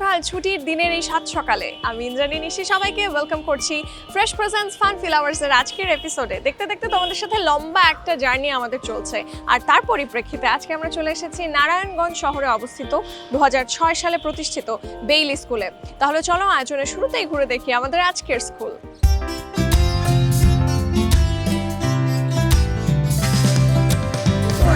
সকাল ছুটির দিনের এই সাত সকালে। আমি ইন্দ্রাণী নিশি, সবাইকে ওয়েলকাম করছি ফ্রেশ প্রেজেন্স ফান ফ্লাওয়ার্স এর আজকের এপিসোডে দেখতে দেখতে তোমাদের সাথে লম্বা একটা জার্নি আমাদের চলছে। আর তার পরিপ্রেক্ষিতে আজকে আমরা চলে এসেছি নারায়ণগঞ্জ শহরে অবস্থিত দু হাজার ছয় সালে প্রতিষ্ঠিত বেইলি স্কুলে তাহলে চলো আয়োজনের শুরুতেই ঘুরে দেখি আমাদের আজকের school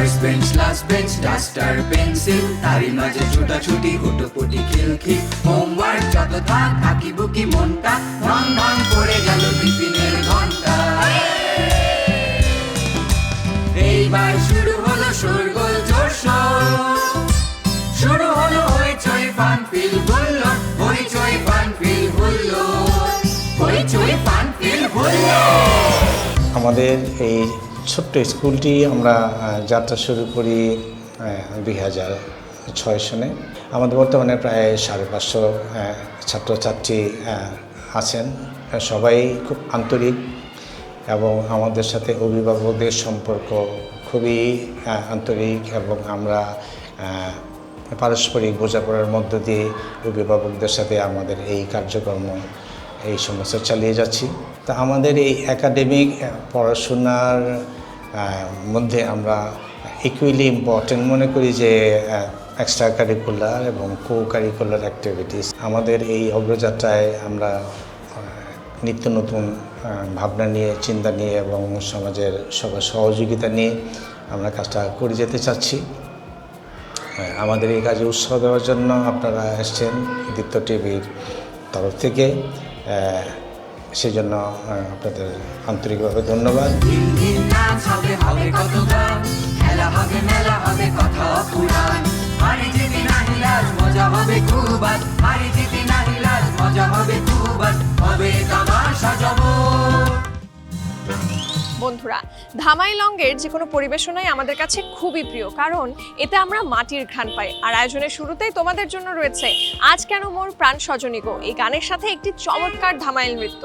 first bench last bench duster pencil তারই মাঝে ছুটাছুটি হুটোপুটি খিলখিল হোমওয়ার্ক যত থাক হাকি বুকি মনটা ভাং ভাং পড়ে গেল টিফিনের ঘণ্টা এইবার শুরু হলো শোরগোল জোর শুরু হলো হইচই ফান ফিল হুল্লো, হইচই ফান ফিল হুল্লো। হইচই ফান ফিল হুল্লো। আমাদের এই ছোট্ট স্কুলটি আমরা যাত্রা শুরু করি দুই হাজার ছয় সনে। আমাদের বর্তমানে প্রায় সাড়ে পাঁচশো ছাত্রছাত্রী আছেন। সবাই খুব আন্তরিক এবং আমাদের সাথে অভিভাবকদের সম্পর্ক খুবই আন্তরিক এবং আমরা পারস্পরিক বোঝাপড়ার মধ্য দিয়ে অভিভাবকদের সাথে আমাদের এই কার্যক্রম, এই সমস্যা চালিয়ে যাচ্ছি। তা আমাদের এই একাডেমিক পড়াশোনার মধ্যে আমরা ইকুইলি ইম্পর্টেন্ট মনে করি যে এক্সট্রা কারিকুলার এবং কো কারিকুলার অ্যাক্টিভিটিস আমাদের এই অগ্রযাত্রায় আমরা নিত্য নতুন ভাবনা নিয়ে, চিন্তা নিয়ে এবং সমাজের সবার সহযোগিতা নিয়ে আমরা কাজটা করে যেতে চাচ্ছি। আমাদের এই কাজে উৎসাহ দেওয়ার জন্য আপনারা এসছেন। দীপ্ত টিভির তরফ থেকে। আহ, সেই জন্য আহ, আপনাদের আন্তরিকভাবে ধন্যবাদ। মজা হবে খুব হবে তামাশা বন্ধুরা। ধামাই লঙ্গের যে কোনো পরিবেশনাই আমাদের কাছে খুবই প্রিয়, কারণ এতে আমরা মাটির ঘ্রাণ পাই। আর আয়োজনের শুরুতেই তোমাদের জন্য রয়েছে, আজ কেন মোর প্রাণ সজনী গো? এই গানের সাথে একটি চমৎকার ধামাইল নৃত্য।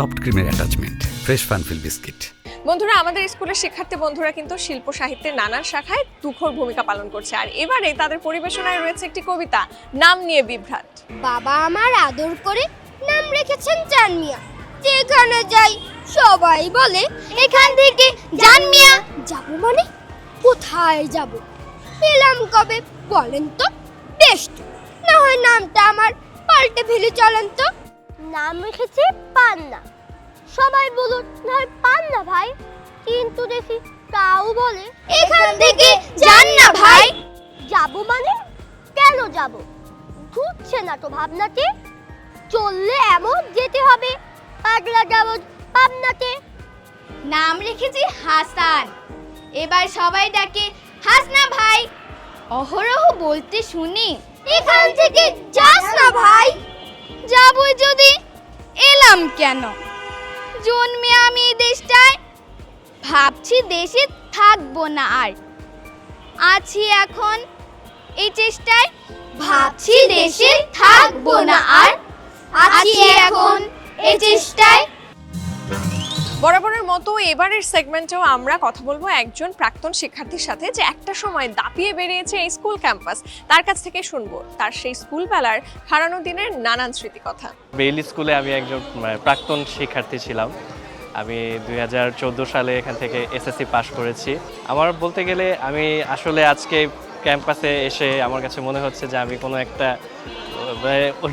সফট ক্রিমের অ্যাটাচমেন্ট ফ্রেশ ফানফিল বিস্কিট বন্ধুরা আমাদের স্কুলের শিক্ষার্থী বন্ধুরা কিন্তু শিল্প সাহিত্যের নানান শাখায় তুখর ভূমিকা পালন করছে। আর এবারে তাদের পরিবেশনায় রয়েছে একটি কবিতা নাম নিয়ে বিভ্রাট। বাবা আমার আদর করে নাম রেখেছেন জানমিয়া যেখানে যাই সবাই বলে এখান থেকে জানমিয়া যাব মানে? কোথায় যাব? এলাম কবে বলেন তো? বেশ না হয় নামটা আমার পাল্টে ফেলে চলেন তো। নাম রেখেছে পান্না। সবাই বলুন না পান্না ভাই কিন্তু দেখি তাও বলে এখান থেকে যান না ভাই। যাব মানে? কেন যাব? ঘুরছে না তো ভাবনাতে? চললে এমন যেতে হবে পাগলা যাব পাবনাতে। নাম লিখেছি হাসান। এবার সবাই ডাকে হাসনা ভাই। অহরহ বলতে শুনি এখান থেকে যাস না ভাই। যাবই যদি। এলাম কেন? জন্মে আমি এই দেশটায়। ভাবছি দেশে থাকব না আর। আছি এখন এই চেষ্টায়। ভাবছি দেশে থাকব না আর। আছি এখন এই চেষ্টায়। বরাবরের মতো এবারের সেগমেন্টেও আমরা কথা বলব একজন প্রাক্তন শিক্ষার্থীর সাথে যে একটা সময় দাপিয়ে বেরিয়েছে এই স্কুল ক্যাম্পাস। তার কাছ থেকে শুনব। তার সেই স্কুল বেলার হারানো দিনের নানান স্মৃতি কথা বেইলি স্কুলে আমি একজন মানে, প্রাক্তন শিক্ষার্থী ছিলাম। আমি দুই হাজার চোদ্দ সালে এখান থেকে এসএসসি পাশ করেছি। আমার বলতে গেলে আমি আসলে আজকে ক্যাম্পাসে এসে আমার কাছে মনে হচ্ছে যে আমি কোনো একটা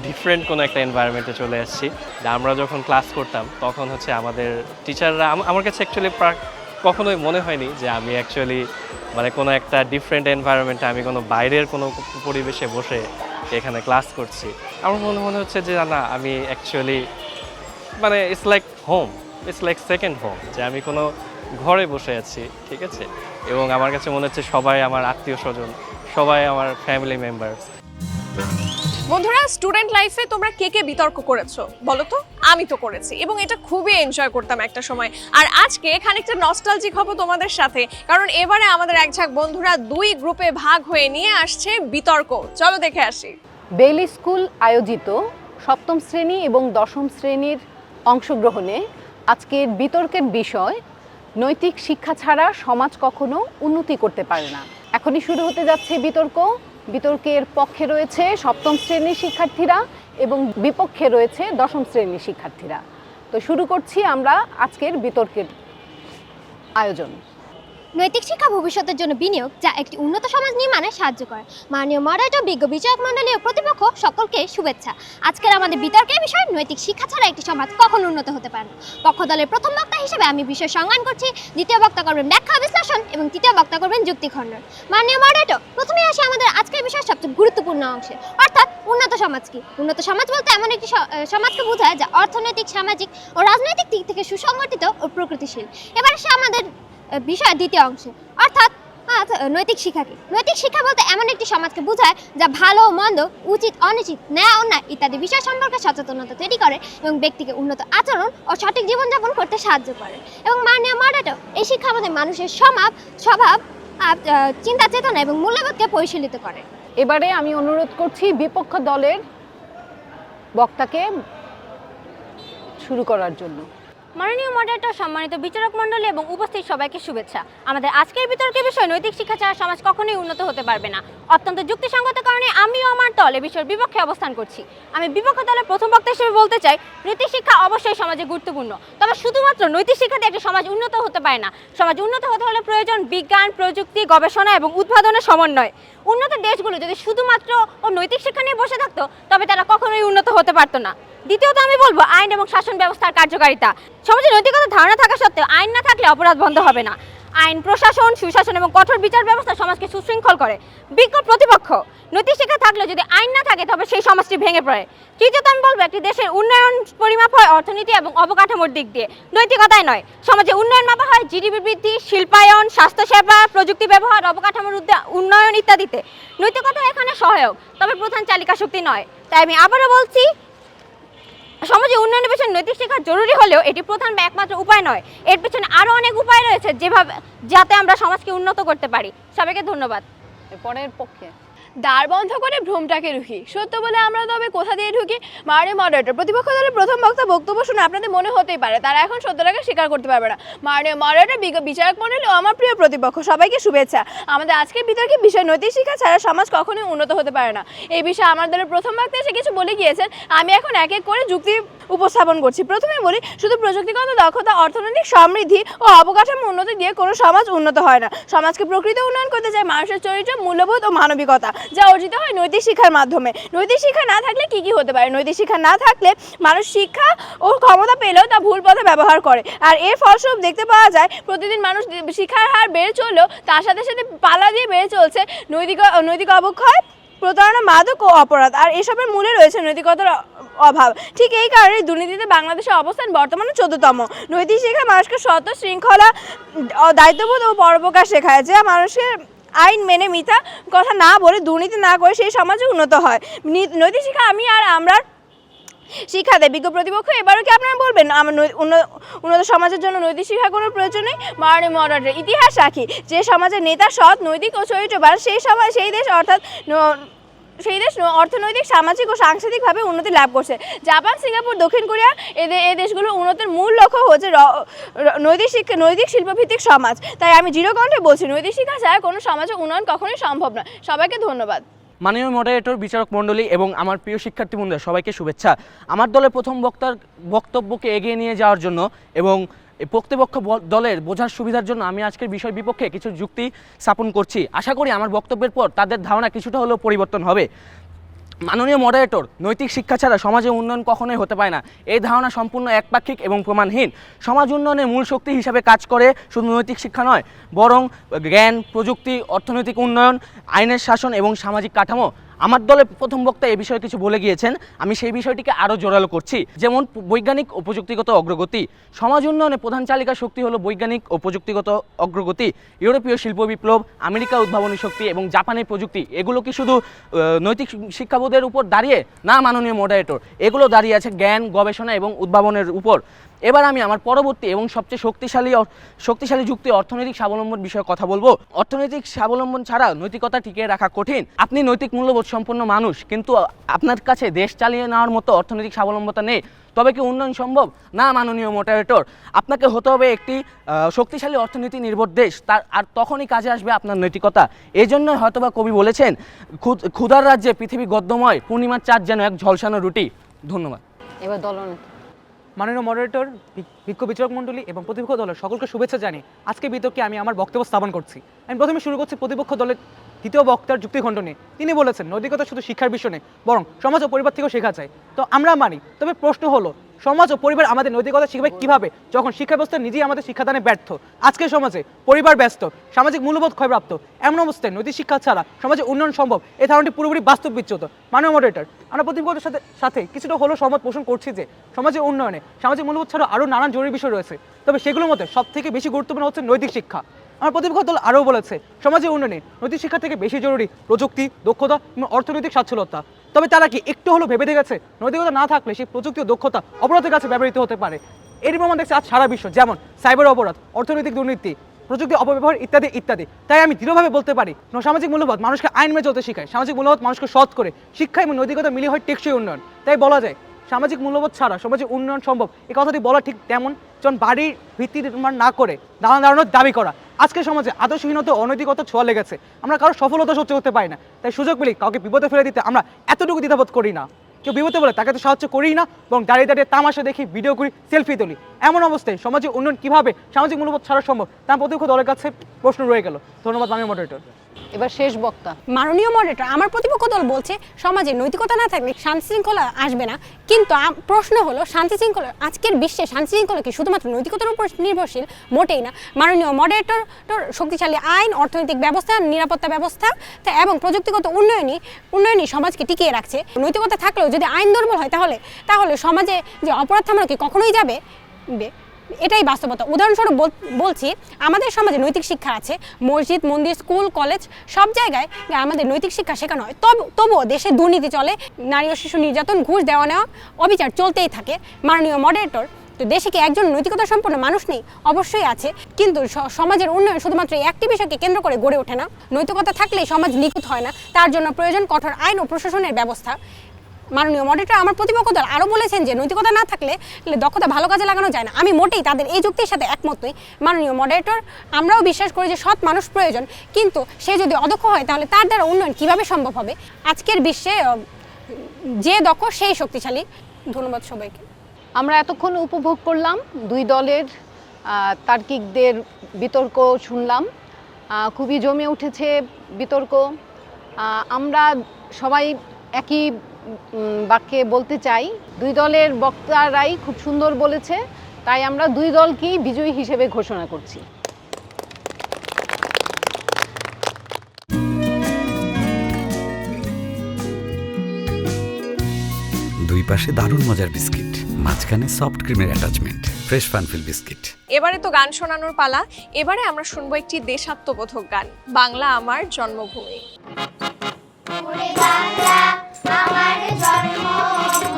ডিফারেন্ট কোনো একটা এনভায়রনমেন্টে চলে এসেছি যে আমরা যখন ক্লাস করতাম, তখন হচ্ছে আমাদের টিচাররা আমার কাছে অ্যাকচুয়ালি কখনোই মনে হয়নি যে আমি অ্যাকচুয়ালি মানে কোনো একটা ডিফারেন্ট এনভায়রনমেন্টে আমি কোনো বাইরের কোনো পরিবেশে বসে এখানে ক্লাস করছি। আমার মনে মনে হচ্ছে যে, না আমি অ্যাকচুয়ালি মানে it's like home it's like second home যে আমি কোনো ঘরে বসে আছি, ঠিক আছে? এবং আমার কাছে মনে হচ্ছে সবাই আমার আত্মীয় স্বজন, সবাই আমার ফ্যামিলি মেম্বার্স বন্ধুরা স্টুডেন্ট লাইফে তোমরা কে কে বিতর্ক করেছ? বলো তো। আমি তো করেছি, এবং এটা খুবই এনজয় করতাম একটা সময়। আর আজকে খানিকটা নস্টালজিক হব তোমাদের সাথে, কারণ এবারে আমাদের এক ঝাঁক বন্ধুরা দুই গ্রুপে ভাগ হয়ে নিয়ে আসছে বিতর্ক। চলো দেখে আসি। বেইলি স্কুল আয়োজিত সপ্তম শ্রেণি এবং দশম শ্রেণির অংশগ্রহণে আজকের বিতর্কের বিষয়, নৈতিক শিক্ষা ছাড়া সমাজ কখনো উন্নতি করতে পারে না। এখনই শুরু হতে যাচ্ছে বিতর্ক। বিতর্কের পক্ষে রয়েছে সপ্তম শ্রেণির শিক্ষার্থীরা এবং বিপক্ষে রয়েছে দশম শ্রেণির শিক্ষার্থীরা। তো শুরু করছি আমরা আজকের বিতর্কের আয়োজন। নৈতিক শিক্ষা ভবিষ্যতের জন্য বিনিয়োগ, যা একটি উন্নত সমাজ নির্মাণে সাহায্য করে। মাননীয় মডারেটর বিজ্ঞ বিচারক মণ্ডলী ও প্রতিপক্ষ সকলকে শুভেচ্ছা। আজকের আমাদের বিতর্কের বিষয় নৈতিক শিক্ষা ছাড়া একটি সমাজ কখনো উন্নত হতে পারে না। পক্ষ দলের প্রথম বক্তা হিসেবে আমি বিষয় সংজ্ঞান করছি। দ্বিতীয় বক্তা করবেন ব্যাখ্যা বিশ্লেষণ এবং তৃতীয় বক্তা করবেন যুক্তি খণ্ডন। মাননীয় মডারেটর প্রথমে আসি আমাদের আজকের বিষয়ের সবচেয়ে গুরুত্বপূর্ণ অংশে। অর্থাৎ উন্নত সমাজ কি? উন্নত সমাজ বলতে এমন একটি সমাজকে বোঝায় যা অর্থনৈতিক, সামাজিক ও রাজনৈতিক দিক থেকে সুসংগঠিত ও প্রকৃতিশীল এবার আসে আমাদের বিষয় দ্বিতীয় অংশে। অর্থাৎ নৈতিক শিক্ষা কি নৈতিক শিক্ষা বলতে এমন একটি সমাজকে বোঝায় যা ভালো, মন্দ, উচিত, অনুচিত, ন্যায়, অন্যায় ইত্যাদি বিষয় সম্পর্কে সচেতনতা তৈরি করে এবং ব্যক্তিকে উন্নত আচরণ ও সঠিক জীবনযাপন করতে সাহায্য করে। এবং মাননীয় মডারেটর, এই শিক্ষা আমাদের মানুষের স্বভাব স্বভাব চিন্তা চেতনা এবং মূল্যবোধকে পরিশীলিত করে। এবারে আমি অনুরোধ করছি বিপক্ষ দলের বক্তাকে শুরু করার জন্য। মাননীয় মডারেটর সম্মানিত বিচারক মণ্ডলী এবং উপস্থিত সবাইকে শুভেচ্ছা। আমাদের আজকের বিতর্কের বিষয় নৈতিক শিক্ষা ছাড়া সমাজ কখনোই উন্নত হতে পারবে না। অত্যন্ত যুক্তিসঙ্গত কারণে আমিও আমার দল বিষয়ের বিপক্ষে অবস্থান করছি। আমি বিপক্ষ দলের প্রথম বক্তা হিসেবে বলতে চাই, নৈতিক শিক্ষা অবশ্যই সমাজে গুরুত্বপূর্ণ। তবে শুধুমাত্র নৈতিক শিক্ষাতে একটি সমাজ উন্নত হতে পারে না। সমাজ উন্নত হতে হলে প্রয়োজন বিজ্ঞান, প্রযুক্তি, গবেষণা এবং উদ্ভাবনের সমন্বয়। উন্নত দেশগুলো যদি শুধুমাত্র ও নৈতিক শিক্ষা নিয়ে বসে থাকতো, তবে তারা কখনোই উন্নত হতে পারতো না। দ্বিতীয়ত আমি বলব, আইন এবং শাসন ব্যবস্থার কার্যকারিতা। সমাজে নৈতিকতা ধারণা থাকা সত্ত্বেও আইন না থাকলে অপরাধ বন্ধ হবে না। আইন, প্রশাসন, সুশাসন এবং কঠোর বিচার ব্যবস্থা সমাজকে সুশৃঙ্খল করে। বিজ্ঞ প্রতিপক্ষ, নৈতিক শিক্ষা থাকলেও যদি আইন না থাকে, তবে সেই সমাজটি ভেঙে পড়ে। তৃতীয়ত আমি বলব, একটি দেশের উন্নয়ন পরিমাপ হয় অর্থনীতি এবং অবকাঠামোর দিক দিয়ে। নৈতিকতায় নয়, সমাজে উন্নয়ন মাপা হয় জিডিপি বৃদ্ধি, শিল্পায়ন, স্বাস্থ্যসেবা, প্রযুক্তি ব্যবহার, অবকাঠামোর উন্নয়ন ইত্যাদিতে। নৈতিকতা এখানে সহায়ক, তবে প্রধান চালিকা শক্তি নয়। তাই আমি আবারও বলছি সমাজে উন্নয়নের পেছনে নৈতিক শিক্ষা জরুরি হলেও এটি প্রধান বা একমাত্র উপায় নয়। এর পেছনে আরও অনেক উপায় রয়েছে যেভাবে যাতে আমরা সমাজকে উন্নত করতে পারি। সবাইকে ধন্যবাদ। পরের পক্ষে। দ্বার বন্ধ করে ভ্রমটাকে রুখি। সত্য বলে আমরা তবে কোথা দিয়ে ঢুকি? মারে মডারেটর। প্রতিপক্ষ দলের প্রথম বক্তা বক্তব্য শুনে আপনাদের মনে হতেই পারে, তারা এখন সত্যটাকে স্বীকার করতে পারবে না। মারে মডারেটর বিচারক মন্ডলী ও আমার প্রিয় প্রতিপক্ষ, সবাইকে শুভেচ্ছা। আমাদের আজকের বিতর্কে বিষয় নৈতিক শিক্ষা ছাড়া সমাজ কখনোই উন্নত হতে পারে না। এই বিষয়ে আমার দলের প্রথম বক্তা এসে কিছু বলে গিয়েছেন। আমি এখন এক এক করে যুক্তি উপস্থাপন করছি। প্রথমে বলি, শুধু প্রযুক্তিগত দক্ষতা, অর্থনৈতিক সমৃদ্ধি ও অবকাঠামো উন্নতি দিয়ে কোনো সমাজ উন্নত হয় না। সমাজকে প্রকৃত উন্নয়ন করতে চায় মানুষের চরিত্র, মূল্যবোধ ও মানবিকতা। যা অর্জিত হয় নৈতিক শিক্ষার মাধ্যমে। নৈতিক শিক্ষা না থাকলে কি কি হতে পারে? নৈতিক শিক্ষা না থাকলে মানুষ শিক্ষা ও ক্ষমতা পেলেও তা ভুল পথে ব্যবহার করে। আর এর ফলস্বরূপ দেখতে পাওয়া যায়, প্রতিদিন মানুষ শিক্ষার হার বেড়ে চললেও তার সাথে সাথে পালা দিয়ে বেড়ে চলছে নৈতিক নৈতিক অবক্ষয়, প্রতারণা, মাদক ও অপরাধ। আর এসবের মূলে রয়েছে নৈতিকতার অভাব। ঠিক এই কারণে দুর্নীতিতে বাংলাদেশের অবস্থান বর্তমানে চোদ্দতম। নৈতিক শিক্ষা মানুষকে সত শৃঙ্খলা, দায়িত্ববোধ ও পরোপকার শেখায়, যা মানুষের আইন মেনে মিথ্যা কথা না বলে দুর্নীতি না করে সেই সমাজে উন্নত হয়। নৈতিক শিক্ষা আমি আর আমরা শিক্ষা দেয় বিজ্ঞ প্রতিপক্ষ এবারও কি আপনারা বলবেন? আমার উন্নত সমাজের জন্য নৈতিক শিক্ষা কোনো প্রয়োজন নেই? মারণে মডার্নের ইতিহাস রাখি। যে সমাজের নেতা সৎ, নৈতিক ও চরিত্রবান, সেই সময় সেই দেশ অর্থাৎ সেই দেশ অর্থনৈতিক, সামাজিক ও সাংস্কৃতিকভাবে উন্নতি লাভ করছে। জাপান, সিঙ্গাপুর, দক্ষিণ কোরিয়া এদের এই দেশগুলোর উন্নতির মূল লক্ষ্য হচ্ছে নৈতিক শিক্ষা নৈতিক শিল্পভিত্তিক সমাজ। তাই আমি দৃঢ় কণ্ঠে বলছি নৈতিক শিক্ষা ছাড়া কোনো সমাজের উন্নয়ন কখনোই সম্ভব নয়। সবাইকে ধন্যবাদ। মাননীয় মডারেটর বিচারক মণ্ডলী এবং আমার প্রিয় শিক্ষার্থী বন্ধুরা, সবাইকে শুভেচ্ছা। আমার দলের প্রথম বক্তার বক্তব্যকে এগিয়ে নিয়ে যাওয়ার জন্য এবং প্রতিপক্ষ দলের বোঝার সুবিধার জন্য আমি আজকের বিষয় বিপক্ষে কিছু যুক্তি স্থাপন করছি। আশা করি আমার বক্তব্যের পর তাদের ধারণা কিছুটা হলেও পরিবর্তন হবে। মাননীয় মডারেটর নৈতিক শিক্ষা ছাড়া সমাজে উন্নয়ন কখনোই হতে পারে না। এই ধারণা সম্পূর্ণ একপাক্ষিক এবং প্রমাণহীন। সমাজ উন্নয়নের মূল শক্তি হিসাবে কাজ করে শুধু নৈতিক শিক্ষা নয়, বরং জ্ঞান, প্রযুক্তি, অর্থনৈতিক উন্নয়ন, আইনের শাসন এবং সামাজিক কাঠামো আমার দলের প্রথম বক্তা এই বিষয়ে কিছু বলে গিয়েছেন, আমি সেই বিষয়টিকে আরও জোরালো করছি। যেমন বৈজ্ঞানিক ও প্রযুক্তিগত অগ্রগতি। সমাজ উন্নয়নে প্রধান চালিকা শক্তি হলো বৈজ্ঞানিক ও প্রযুক্তিগত অগ্রগতি। ইউরোপীয় শিল্প বিপ্লব, আমেরিকা উদ্ভাবনী শক্তি এবং জাপানের প্রযুক্তি, এগুলো কি শুধু নৈতিক শিক্ষাবোধের উপর দাঁড়িয়ে? না, মাননীয় মডারেটর এগুলো দাঁড়িয়ে আছে জ্ঞান, গবেষণা এবং উদ্ভাবনের উপর। এবার আমি আমার পরবর্তী এবং সবচেয়ে শক্তিশালী শক্তিশালী যুক্তি অর্থনৈতিক স্বাবলম্বন বিষয়ে কথা বলব। অর্থনৈতিক স্বাবলম্বন ছাড়া নৈতিকতা টিকিয়ে রাখা কঠিন। আপনি নৈতিক মূল্যবোধ সম্পন্ন মানুষ, কিন্তু আপনার কাছে দেশ চালিয়ে নেওয়ার মতো অর্থনৈতিক স্বাবলম্বতা নেই। তবে কি উন্নয়ন সম্ভব? না, মাননীয় মোটারেটর আপনাকে হতে হবে একটি শক্তিশালী অর্থনীতি নির্ভর দেশ। তার, আর তখনই কাজে আসবে আপনার নৈতিকতা। এই জন্যই হয়তোবা কবি বলেছেন "ক্ষুদ- ক্ষুধার রাজ্যে পৃথিবী গদ্যময়, পূর্ণিমার চাঁদ যেন এক ঝলসানো রুটি। ধন্যবাদ। এবার দলনেতা। মাননীয় মডারেটর বিক্ষ বিচারক মন্ডলী এবং প্রতিপক্ষ দলের সকলকে শুভেচ্ছা জানিয়ে আজকে বিতর্কে আমি আমার বক্তব্য স্থাপন করছি। আমি প্রথমে শুরু করছি প্রতিপক্ষ দলের দ্বিতীয় বক্তার যুক্তিখণ্ড নিয়ে। তিনি বলেছেন, নৈতিকতা শুধু শিক্ষার বিষয় নেই বরং সমাজ ও পরিবার থেকেও শেখা যায়। তো আমরা মানি, তবে প্রশ্ন হলো, সমাজ ও পরিবার আমাদের নৈতিকতা শিখবে কীভাবে, যখন শিক্ষা ব্যবস্থা নিজেই আমাদের শিক্ষাদানে ব্যর্থ। আজকের সমাজে পরিবার ব্যস্ত, সামাজিক মূল্যবোধ ক্ষয়প্রাপ্ত, এমন অবস্থায় নৈতিক শিক্ষা ছাড়া সমাজে উন্নয়ন সম্ভব এই ধারণাটি পুরোপুরি বাস্তব বিচ্যুত। মাননীয় মডারেটর আমরা প্রতিপক্ষের সাথে সাথে কিছুটা হলেও সহমত পোষণ করছি যে, সমাজের উন্নয়নে সামাজিক মূল্যবোধ ছাড়াও আরও নানান জরুরি বিষয় রয়েছে। তবে সেগুলোর মধ্যে সব থেকে বেশি গুরুত্বপূর্ণ হচ্ছে নৈতিক শিক্ষা। আমার প্রতিপক্ষ দল আরও বলেছে, সমাজের উন্নয়নে নৈতিক শিক্ষা থেকে বেশি জরুরি প্রযুক্তি, দক্ষতা এবং অর্থনৈতিক সচ্ছলতা তবে তারা কি একটু হলেও ভেবে দেখেছে? নৈতিকতা না থাকলে সেই প্রযুক্তি ও দক্ষতা অপরাধের কাছে ব্যবহৃত হতে পারে। এরই প্রমাণ দেখছে আজ সারা বিশ্ব, যেমন সাইবার অপরাধ, অর্থনৈতিক দুর্নীতি, প্রযুক্তি অপব্যবহার ইত্যাদি ইত্যাদি। তাই আমি দৃঢ়ভাবে বলতে পারি সামাজিক মূল্যবোধ মানুষকে আইন মেনে চলতে শেখায়। সামাজিক মূল্যবোধ মানুষকে সৎ করে শিক্ষা এবং নৈতিকতা মিলিয়ে হয় টেকসই উন্নয়ন। তাই বলা যায়, সামাজিক মূল্যবোধ ছাড়া সমাজে উন্নয়ন সম্ভব। এই কথাটি বলা ঠিক তেমন, যখন বাড়ির ভিত্তি নির্মাণ না করে দাঁড়ান দাঁড়ানোর দাবি করা। আজকের সমাজে আদর্শহীনতা অনৈতিকত ছোঁয়া লেগেছে। আমরা কারও সফলতা সহ্য করতে পারি না। তাই সুযোগ পেলে কাউকে বিপদে ফেলে দিতে আমরা এতটুকু দ্বিধাবোধ করি না। কেউ বিপদে বলে তাকে তো সাহায্য করি না এবং দাঁড়িয়ে দাঁড়িয়ে তামাশা দেখি, ভিডিও করি, সেলফি তুলি। এমন অবস্থায় সমাজে উন্নয়ন কীভাবে সামাজিক মূল্যবোধ ছাড়া সম্ভব, তা প্রতিপক্ষ দলের কাছে প্রশ্ন রয়ে গেল। ধন্যবাদ আমি মডারেটর এবার শেষ বক্তা। মাননীয় মডারেটর আমার প্রতিপক্ষ দল বলছে, সমাজে নৈতিকতা না থাকলে শান্তি শৃঙ্খলা আসবে না। কিন্তু প্রশ্ন হলো শান্তি শৃঙ্খলা আজকের বিশ্বে শান্তি শৃঙ্খলা কি শুধুমাত্র নৈতিকতার উপর নির্ভরশীল? মোটেই না। মাননীয় মডারেটর শক্তিশালী আইন, অর্থনৈতিক ব্যবস্থা, নিরাপত্তা ব্যবস্থা এবং প্রযুক্তিগত উন্নয়নই উন্নয়নই সমাজকে টিকিয়ে রাখছে। নৈতিকতা থাকলেও যদি আইন দুর্বল হয় তাহলে তাহলে সমাজে যে অপরাধ থামানো কি কখনোই যাবে? এটাই বাস্তবতা। উদাহরণস্বরূপ বলছি, আমাদের সমাজে নৈতিক শিক্ষা আছে, মসজিদ, মন্দির, স্কুল, কলেজ, সব জায়গায় আমাদের নৈতিক শিক্ষা শেখানো হয়। তব, তবুও দেশে দুর্নীতি চলে, নারী ও শিশু নির্যাতন, ঘুষ দেওয়া নেওয়া, অবিচার চলতেই থাকে। মাননীয় মডারেটর তো দেশে কি একজন নৈতিকতা সম্পন্ন মানুষ নেই? অবশ্যই আছে। কিন্তু সমাজের উন্নয়ন শুধুমাত্র একটি বিষয়কে কেন্দ্র করে গড়ে ওঠে না। নৈতিকতা থাকলেই সমাজ নিখুঁত হয় না। তার জন্য প্রয়োজন কঠোর আইন ও প্রশাসনের ব্যবস্থা। মাননীয় মডারেটর আমার প্রতিপক্ষ দল আরও বলেছেন যে নৈতিকতা না থাকলে দক্ষতা ভালো কাজে লাগানো যায় না। আমি মোটেই তাদের এই যুক্তির সাথে একমত নই। মাননীয় মডারেটর আমরাও বিশ্বাস করি যে সৎ মানুষ প্রয়োজন, কিন্তু সে যদি অদক্ষ হয় তাহলে তার দ্বারা উন্নয়ন কীভাবে সম্ভব হবে? আজকের বিশ্বে যে দক্ষ সেই শক্তিশালী। ধন্যবাদ সবাইকে। আমরা এতক্ষণ উপভোগ করলাম দুই দলের তার্কিকদের বিতর্ক শুনলাম। খুবই জমে উঠেছে বিতর্ক। আমরা সবাই একই বাক্যে বলতে চাই দুই দলের বক্তারাই খুব সুন্দর বলেছে তাই আমরা দুই দলকেই বিজয়ী হিসেবে ঘোষণা করছি। দুই পাশে দারুণ মজার বিস্কিট মাঝখানে সফট ক্রিমের অ্যাটাচমেন্ট ফ্রেশ ফানফিল বিস্কিট এবারে তো গান শোনানোর পালা এবারে আমরা শুনব একটি দেশাত্মবোধক গান বাংলা আমার জন্মভূমি। বাংলা আমার জন্মভূমি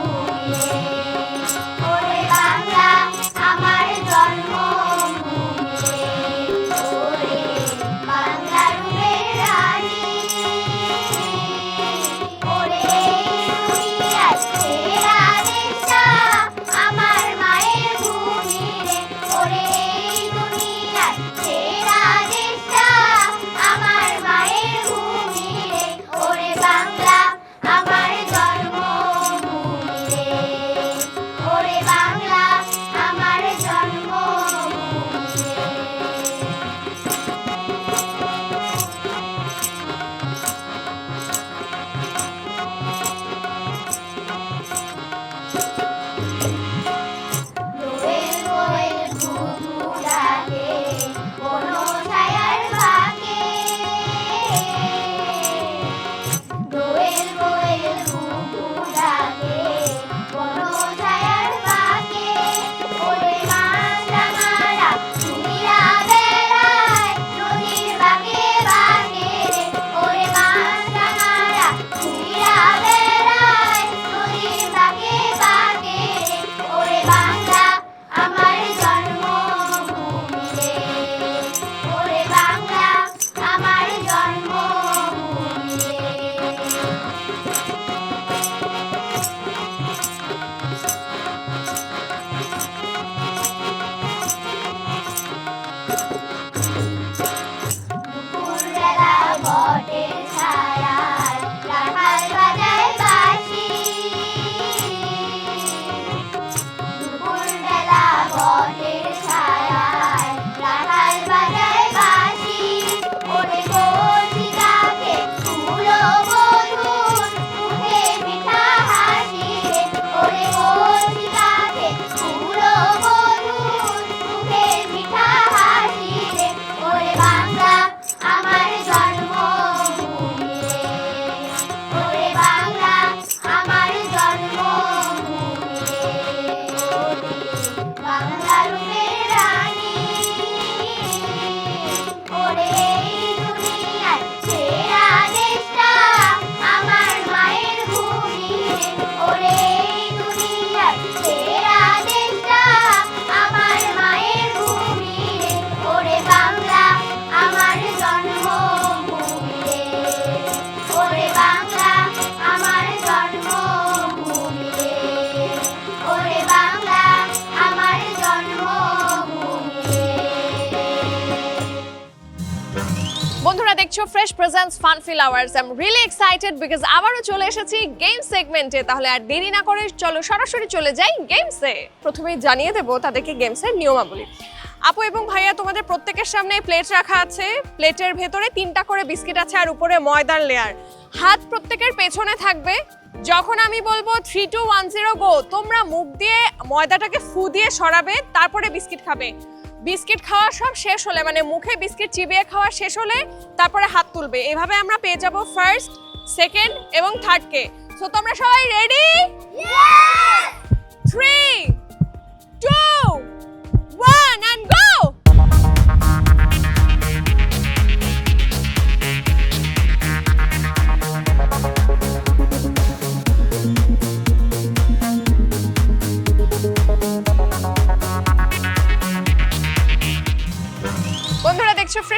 fresh presence fun feel hours I am really excited because আবারও চলে এসেছি গেম সেগমেন্টে তাহলে আর দেরি না করে চলো সরাসরি চলে যাই গেমসে প্রথমেই জানিয়ে দেবো তাদেরকে গেমসের নিয়মাবলী। আপু এবং ভাইয়া, তোমাদের প্রত্যেকের সামনে প্লেট রাখা আছে। প্লেটের ভেতরে তিনটা করে বিস্কিট আছে আর উপরে ময়দার লেয়ার হাত প্রত্যেকের পেছনে থাকবে। যখন আমি বলব three two one zero go তোমরা মুখ দিয়ে ময়দাটাকে ফু দিয়ে সরাবে, তারপরে বিস্কিট খাবে। বিস্কিট খাওয়া সব শেষ হলে মানে মুখে বিস্কিট চিবিয়ে খাওয়া শেষ হলে তারপরে হাত তুলবে। এভাবে আমরা পেয়ে যাব ফার্স্ট সেকেন্ড এবং থার্ড কে। সো তোমরা সবাই ready three two one and go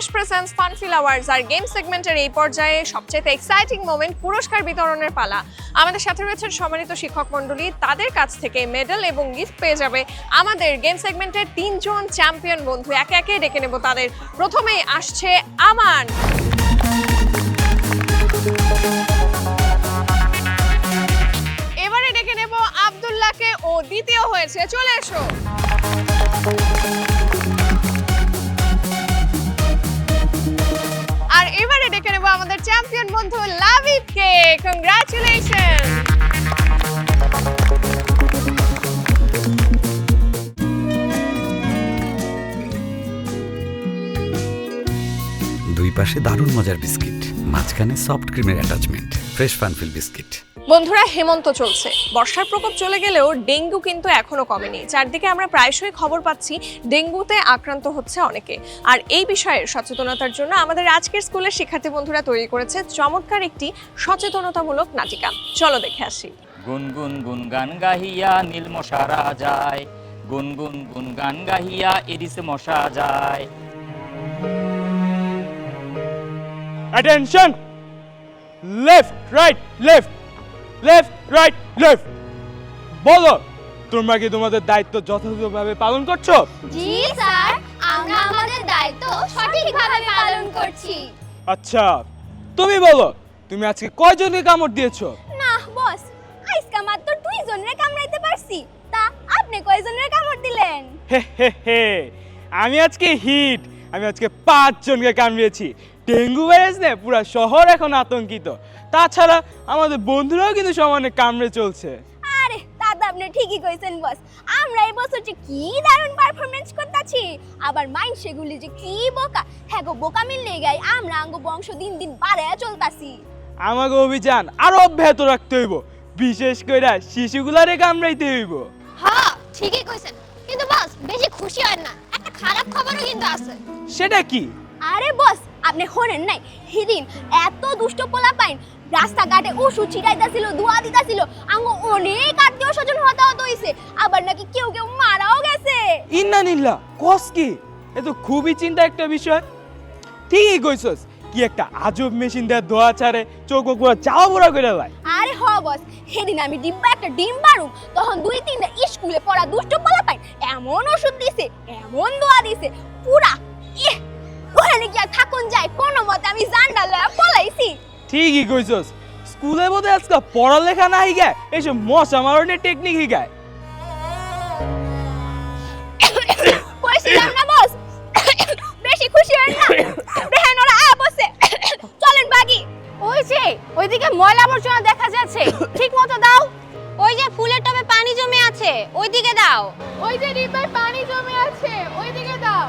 fresh presence fun feel R game সেগমেন্টের এই পর্যায়ে সবচেয়ে এক্সাইটিং মোমেন্ট পুরস্কার বিতরণের পালা। আমাদের সাথে রয়েছেন সম্মানিত শিক্ষক মণ্ডলী, তাদের কাছ থেকে মেডেল এবং গিফট পেয়ে যাবে আমাদের গেম সেগমেন্টের তিনজন চ্যাম্পিয়ন বন্ধু। একে একে ডেকে নেব তাদের। প্রথমেই আসছে আমান। এবারে ডেকে নেব আব্দুল্লাহকে ও দ্বিতীয় হয়েছে। চলে এসো। ডেকে নেব আমাদের চ্যাম্পিয়ন বন্ধু লাভিবকে কংগ্রাচুলেশন দুই পাশে দারুণ মজার বিস্কিট, মাঝখানে সফট ক্রিমের অ্যাটাচমেন্ট ফ্রেশ ফানফিল বিস্কিট। বন্ধুরা হেমন্ত চলছে। বর্ষার প্রকোপ চলে গেলেও ডেঙ্গু কিন্তু এখনও কমেনি। চারদিকে আমরা প্রায়শই খবর পাচ্ছি ডেঙ্গুতে আক্রান্ত হচ্ছে অনেকে। আর এই বিষয়ে সচেতনতার জন্য আমাদের আজকের স্কুলের শিক্ষার্থী বন্ধুরা তৈরি করেছে চমৎকার একটি সচেতনতামূলক নাটিকা চলো দেখে আসি। গুনগুন গুনগান গাহিয়া নীল মশারা যায় গুনগুন গুনগান গাহিয়া এরিসে মশা যায়। Attention left right left left right left বলো তোমরা কি তোমাদের দায়িত্ব যথাযথভাবে পালন করছ? জি স্যার। আমরা আমাদের দায়িত্ব সঠিকভাবে পালন করছি। আচ্ছা তুমি বলো তুমি আজকে কয়জনকে কামড় দিয়েছ? না বস আজকে মাত্র দুই জনের কামড়াইতে পারছি। তা আপনি কয়জনের কামড় দিলেন? হে হে হে আমি আজকে হিট আমি আজকে পাঁচজনকে কামড়িয়েছি। ডেঙ্গু ভাইরাস নিয়ে পুরো শহর এখন আতঙ্কিত। তাছাড়া আমাদের বন্ধুরাও কিন্তু সমানে কামড়ে চলছে। আরে তা তো আপনি ঠিকই কইছেন বস। আমরা এই বছর যে কি দারুণ পারফরমেন্স করতেছি আবার মাইন্ড সেগুলি যে কি বোকা। হ্যাঁ গো বোকা মিললে গাই আমরা আঙ্গ বংশ দিন দিন বাড়ে চলতাছি। আমাকে অভিযান আরও অব্যাহত রাখতে হইব বিশেষ করে শিশুগুলারে কামড়াইতে হইব। হ্যাঁ ঠিকই কইছেন। কিন্তু বস বেশি খুশি হয় না একটা খারাপ খবরও কিন্তু আছে। সেটা কি? আরে বস আপনি শোনেন নাই। হিদিন এত দুষ্ট পোলা পাইন রাস্তাঘাটে ওষুধ ছিটাইতাছিল দোয়া দিতাছিল আঙ্গ অনেক আত্মীয় স্বজন হতাহত হইছে। আবার নাকি কেউ কেউ মারাও গেছে। ইন্নানিল্লা কস কি? এ তো খুবই চিন্তা একটা বিষয়। ঠিকই কইছস কি একটা আজব মেশিন দেয়া দোয়া ছাড়ে চোখ পুরো চাওয়া বুড়া করে লাই আরে হ বস সেদিন আমি ডিব্বা একটা ডিম পারুম তখন দুই তিনটা স্কুলে পড়া দুষ্ট পোলা পাইন এমন ওষুধ দিছে এমন দোয়া দিছে পুরা ইহ! ওখানে গিয়া থাকুন যায়। কোনো মতে আমি জান্ডা লয়া পলাইছি। ঠিকই কইছস। স্কুলে বোধহয় আজকে পড়ালেখা না হিগায় এইসব মশা মারণের টেকনিক হিগায় কইছিলাম না বস। বেশি খুশি হন না। দেখেন ওরা আ বসে। চলেন বাগি। ওই যে ওইদিকে ময়লা আবর্জনা দেখা যাচ্ছে। ঠিক মতো দাও। ওই যে ফুলের টবে পানি জমে আছে। ওইদিকে দাও। ওই যে পানি জমে আছে। ওইদিকে দাও।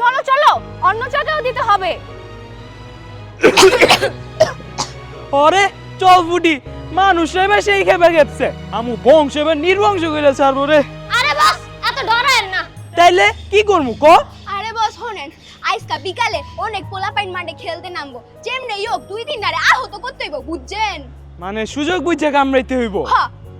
চলো চলো অন্য জায়গায়ও দিতে হবে। আরে চল ফুটি মানুষ এবার সেই খেপে খেপছে। আমু বংশ এবার নির্বংশ করে ছাড়বো রে। আরে বস এত ডরায়েন না। তাইলে কি করব ক? আরে বস শোনেন আজকা বিকালে অনেক পোলাপাইন মাঠে খেলতে নামবো। যেমনি হোক দুই তিন দাঁড়ে আহত করতে হইব বুঝছেন? মানে সুযোগ বুঝে কামড়াইতে হইব।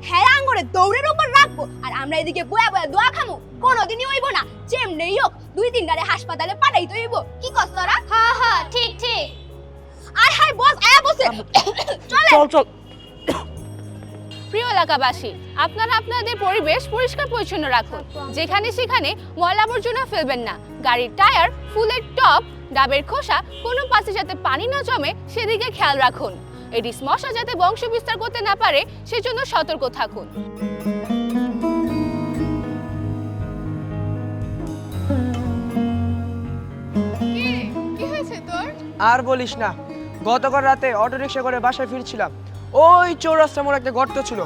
হ্যাঁ আঙ্গরে দৌড়ের উপর রাখব। আর আমরা এদিকে বয়া বয়া দোয়া খামু। কোনোদিনই হইব না। যেমনি হোক দুই তিন দাঁড়ে হাসপাতালে পাঠাইতে হইব। কি কস তোরা? হ্যাঁ হ্যাঁ ঠিক ঠিক। আয় হায় বস আয়া বসে। চলে। চল চল। প্রিয় এলাকাবাসী আপনারা আপনাদের পরিবেশ পরিষ্কার পরিচ্ছন্ন রাখুন। যেখানে সেখানে ময়লা আবর্জনা ফেলবেন না। গাড়ির টায়ার ফুলের টপ ডাবের খোসা কোনো পাশে যাতে পানি না জমে সেদিকে খেয়াল রাখুন। এডিস মশা যাতে বংশ বিস্তার করতে না পারে সেজন্য সতর্ক থাকুন। আর বলিস না গতকাল রাতে অটো রিক্সা করে বাসায় ফিরছিলাম। ওই চৌরাস্তা মোড় একটা গর্ত ছিল।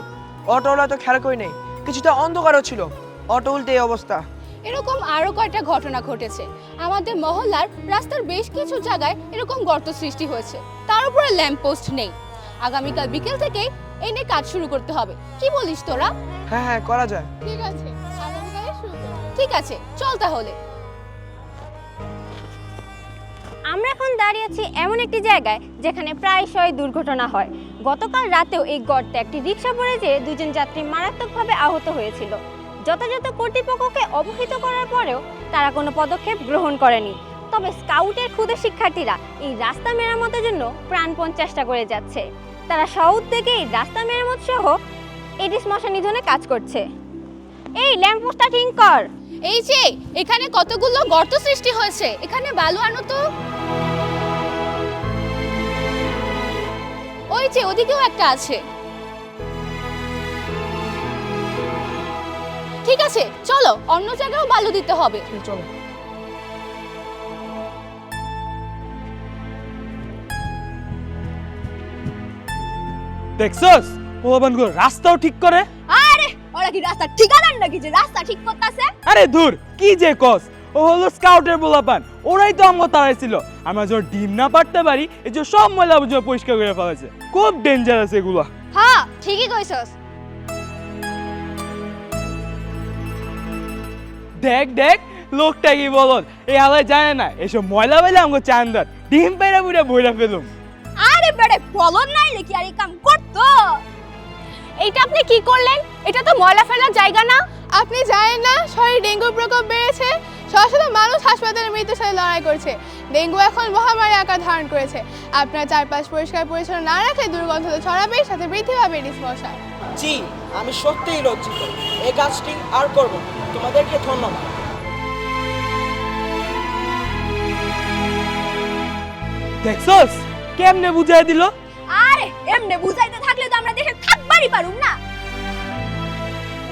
অটোওয়ালা তো খেয়াল করি নেই কিছুটা অন্ধকারও ছিল। অটো উল্টে এই অবস্থা। এরকম আরও কয়েকটা ঘটনা ঘটেছে। আমাদের মহল্লার রাস্তার বেশ কিছু জায়গায় এরকম গর্ত সৃষ্টি হয়েছে। তার উপরে ল্যাম্প পোস্ট নেই। আগামীকাল বিকেল থেকে এই নিয়ে কাজ শুরু করতে হবে। কি বলিস তোরা? হ্যাঁ হ্যাঁ করা যায়। ঠিক আছে ঠিক আছে চল তাহলে। আমরা এখন দাঁড়িয়ে আছি এমন একটি জায়গায় যেখানে প্রায়শই দুর্ঘটনা হয়। গতকাল রাতেও এই গর্তে একটি রিক্সা পড়ে যেয়ে দুজন যাত্রী মারাত্মকভাবে আহত হয়েছিল। যথাযথ কর্তৃপক্ষকে অবহিত করার পরেও তারা কোনো পদক্ষেপ গ্রহণ করেনি। তবে স্কাউটের ক্ষুদে শিক্ষার্থীরা এই রাস্তা মেরামতের জন্য প্রাণপণ চেষ্টা করে যাচ্ছে। তারা সউদ্যোগে এই রাস্তা মেরামত সহ এডিস মশা নিধনে কাজ করছে। এই, ল্যাম্পপোস্টটা ঠিক কর। এই যে, এখানে কতগুলো গর্ত সৃষ্টি হয়েছে। এখানে বালু আনো তো। ওই যে, ওদিকেও একটা আছে। ঠিক আছে চলো অন্য জায়গায়ও বালু দিতে হবে। চলো। দেখছস রাস্তাও ঠিক করে? আরে ওরা কি রাস্তা ঠিকাদার নাকি যে রাস্তা ঠিক করতেছে? আরে দূর কি যে কস ও হলো স্কাউটের পোলাপান ওরাই তো আমাকে তাড়াইছিল আমরা যখন ডিম না পারতে পারি এই যে সব ময়লা আবর্জনা পরিষ্কার করে ফেলেছে। খুব ডেঞ্জারাস এগুলো। হ্যাঁ ঠিকই কইছস। দেখ দেখ লোকটা কি বলন এই আলাই জানে না এসব ময়লা ময়লা আমাকে চান্দার ডিম পেরা পুরা বইরা ফেলুম। আরে বেড়ে বলন নাই নাকি? আর এই কাম করতো? এইটা আপনি কি করলেন? এটা তো ময়লা ফেলার জায়গা না। আপনি জানেন না শহরে ডেঙ্গুর প্রকোপ বেড়েছে। শত শত মানুষ হাসপাতালে মৃত্যুর সাথে লড়াই করছে। ডেঙ্গু এখন মহামারী আকার ধারণ করেছে। আপনার চারপাশ পরিষ্কার পরিচ্ছন্ন না রাখলে দুর্গন্ধ তো ছড়াবে সাথে বৃদ্ধি পাবে মশা জি আমি সত্যিই লজ্জিত। এই কাজটি আর করব না। তোমাদেরকে ধন্যবাদ। দেখছস? কেমনে বুঝাই দিল? আরে এমনে বুঝাইতে থাকলে তো আমরা দেখে থাকবারই পারুম না।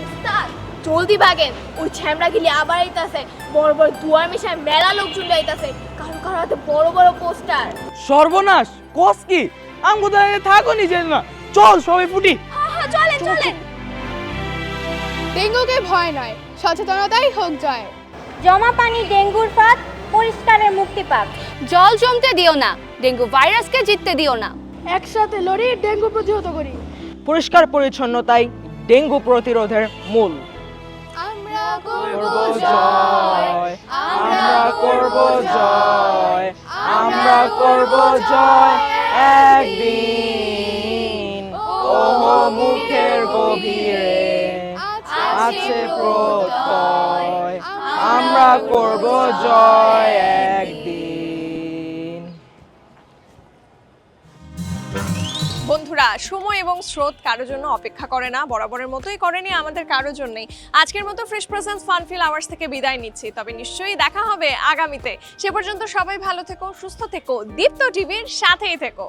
উস্তাদ জলদি ভাগেন ওই ছ্যামড়া গিলি আবার আইতাছে বড় বড় দুয়ার মিশায় মেলা লোকজন আইতাছে কারও কারও হাতে বড় বড় পোস্টার। সর্বনাশ কস কি? আমগো দাঁড়িয়ে থাকো নিজের না। চল সবাই ফুটি। হ্যাঁ চলেন চলেন। ডেঙ্গুকে ভয় নয় সচেতনতাই হোক জয়। জমা পানি ডেঙ্গুর ফাঁদ পরিষ্কারের মুক্তি পাক। জল জমতে দিও না ডেঙ্গু ভাইরাসকে জিততে দিও না। একসাথে লড়ি ডেঙ্গু প্রতিহত করি। পরিষ্কার পরিচ্ছন্নতাই ডেঙ্গু প্রতিরোধের মূল। আমরা করব জয়। আমরা করব জয়। আমরা করব জয়। একদিন ওহ মুখের গভীরে আছে প্রত্যয়। আমরা করব জয় একদিন। বন্ধুরা, সময় এবং স্রোত কারোর জন্য অপেক্ষা করে না, বরাবরের মতোই করেনি, আমাদের কারোর জন্যই। আজকের মতো fresh presence fun feel hours থেকে বিদায় নিচ্ছি, তবে নিশ্চয়ই দেখা হবে আগামীতে। সে পর্যন্ত সবাই ভালো থেকো, সুস্থ থেকো, দীপ্ত টিভির সাথেই থেকো।